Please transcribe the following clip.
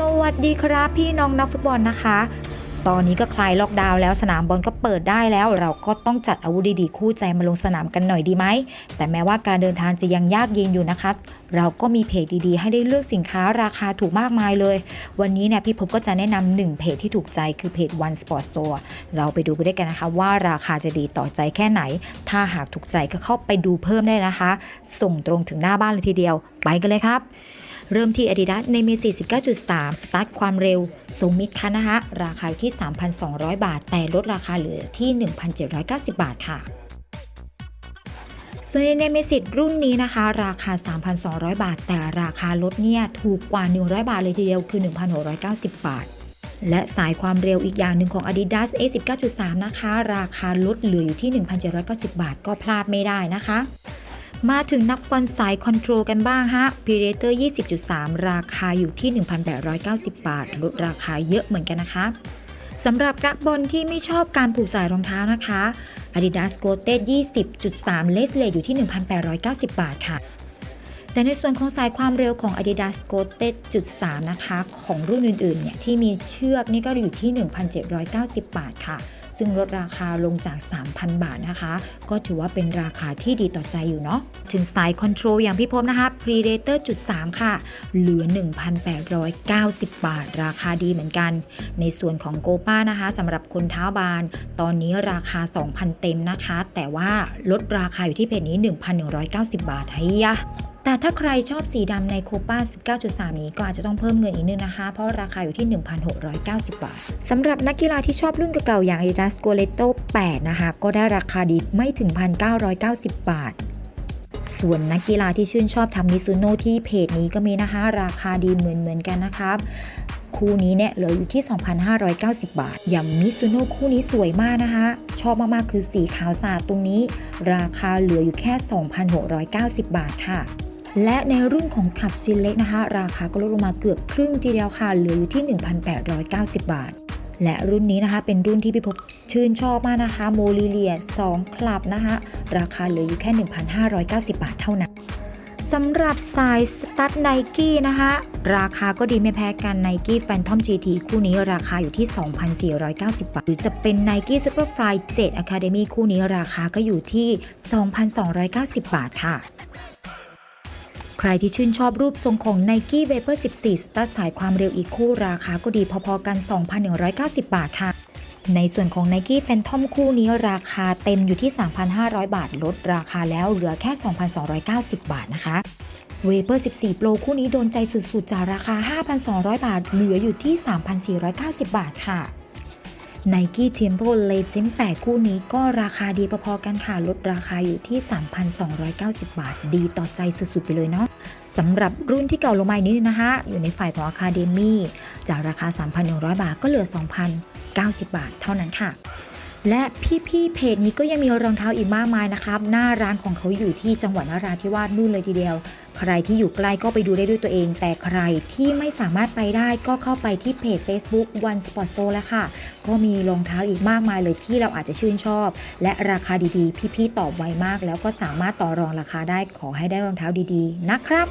สวัสดีครับพี่น้องนักฟุตบอลนะคะ ตอนนี้ก็คลายล็อกดาวน์แล้วสนามบอลก็เปิดได้แล้ว เราก็ต้องจัดอาวุธดีๆคู่ใจมาลงสนามกันหน่อยดีไหม แต่แม้ว่าการเดินทางจะยังยากเย็นอยู่นะคะ เราก็มีเพจดีๆ ให้ได้เลือกสินค้าราคาถูกมากมายเลย วันนี้เนี่ยพี่พบก็จะแนะนำหนึ่งเพจที่ถูกใจคือเพจ One Sport Store เราไปดูกันได้กันนะคะ ว่าราคาจะดีต่อใจแค่ไหน ถ้าหากถูกใจก็เข้าไปดูเพิ่มได้นะคะ ส่งตรงถึงหน้าบ้านเลยทีเดียว ไปกันเลยครับ เริ่มที่ Adidas ในมี49.3 สตาร์ทความเร็วสูงมิดคันนะคะราคาที่ 3,200 บาท แต่ลดราคาเหลือที่ 1,790 บาทค่ะส่วนในเนมิสิตรุ่นนี้นะคะ ราคา 3,200 บาท แต่ราคาลดเนี่ยถูกกว่า 100 บาทเลยทีเดียวคือ 1,690 บาท และสายความเร็วอีกอย่างหนึ่งของ Adidas A19.3 นะคะ ราคาลดเหลืออยู่ที่ 1,790 บาทก็พลาดไม่ได้นะคะ มาถึงนักบอลสายคอนโทรลกันบ้างฮะ Predator 20.3 ราคาอยู่ที่ 1,890 บาท ลดราคาเยอะเหมือนกันนะคะสำหรับนักบอลที่ไม่ชอบการผูกสายรองเท้านะคะ Adidas g o t e d 20.3เลสเลอยู่ที่ 1,890 บาทค่ะ แต่ในส่วนของสายความเร็วของ Adidas g o t e d 3 นะคะ ของรุ่นอื่นๆเนี่ยที่มีเชือกนี่ก็อยู่ที่ 1,790 บาทค่ะ ซึ่งลดราคาลงจาก 3,000 บาทนะคะ ก็ถือว่าเป็นราคาที่ดีต่อใจอยู่เนาะถึงสายคอนโทรลอย่างพี่พบนะคะ Predator 3ค่ะ เหลือ 1,890 บาท ราคาดีเหมือนกัน ในส่วนของโกป้านะคะสำหรับคนเท้าบาน ตอนนี้ราคา 2,000 เต็มนะคะ แต่ว่าลดราคาอยู่ที่เพจนี้ 1,190 บาทไฮ้ยะ ถ้าใครชอบสีดำในโคป้า 19.3 นี้ก็อาจจะต้องเพิ่มเงินอีกนิดนะคะ เพราะราคาอยู่ที่ 1,690 บาทสำหรับนักกีฬาที่ชอบรุ่นเก่าๆอย่าง Adidas g o l e t o 8 นะคะ ก็ได้ราคาดีไม่ถึง 1,990 บาทส่วนนักกีฬาที่ชื่นชอบทำมิซูโน่ที่เพจนี้ก็มีนะคะ ราคาดีเหมือนๆกันนะครับคู่นี้เนี่ยเหลืออยู่ที่ 2,590 บาท อย่างมิซูโน่คู่นี้สวยมากนะคะ ชอบมาก ๆ คือสีขาวสะอาดตรงนี้ ราคาเหลืออยู่แค่ 2,690 บาทค่ะ และในรุ่นของขับชิ้นเล็กนะคะ ราคาก็ลดลงมาเกือบครึ่งทีเดียวค่ะ เหลืออยู่ที่ 1,890 บาท และรุ่นนี้นะคะ เป็นรุ่นที่พี่พบชื่นชอบมากนะคะโมลิเลีย2คลับนะคะ ราคาเหลืออยู่แค่ 1,590 บาทเท่านั้นสำหรับสายสตั๊ดไนกี้นะคะ ราคาก็ดีไม่แพ้กัน Nike Phantom GT คู่นี้ราคาอยู่ที่ 2,490 บาท หรือจะเป็น Nike Superfly 7 Academy คู่นี้ราคาก็อยู่ที่ 2,290 บาทค่ะ รที่ชื่นชอบรูปทรงของ Nike Vapor 14สตั๊ดสายความเร็วอีกคู่ราคาก็ดีพอๆกัน 2,190 บาทค่ะ ในส่วนของ Nike Phantom คู่นี้ราคาเต็มอยู่ที่ 3,500 บาท ลดราคาแล้วเหลือแค่ 2,290 บาทนะคะ Vapor 14 Pro คู่นี้โดนใจสุดๆจากราคา 5,200 บาท เหลืออยู่ที่ 3,490 บาทค่ะ Nike Tempo Legend 8 คู่นี้ก็ราคาดีพอๆกันค่ะ ลดราคาอยู่ที่ 3,290 บาท ดีต่อใจสุด ๆ ไปเลยเนาะสำหรับรุ่นที่เก่าลงมาอีกนิดนะคะ อยู่ในฝ่ายของ Academy จากราคา 3,100 บาทก็เหลือ 2,090 บาทเท่านั้นค่ะ และพี่ๆเพจนี้ก็ยังมีรองเท้าอีกมากมายนะครับ หน้าร้านของเขาอยู่ที่จังหวัดนราธิวาสนู่นเลยทีเดียว ใครที่อยู่ใกล้ก็ไปดูได้ด้วยตัวเอง แต่ใครที่ไม่สามารถไปได้ก็เข้าไปที่เพจ Facebook One Sport Store แล้วค่ะ ก็มีรองเท้าอีกมากมายเลยที่เราอาจจะชื่นชอบ และราคาดีๆ พี่ๆตอบไวมาก แล้วก็สามารถต่อรองราคาได้ขอให้ได้รองเท้าดีๆ นะครับ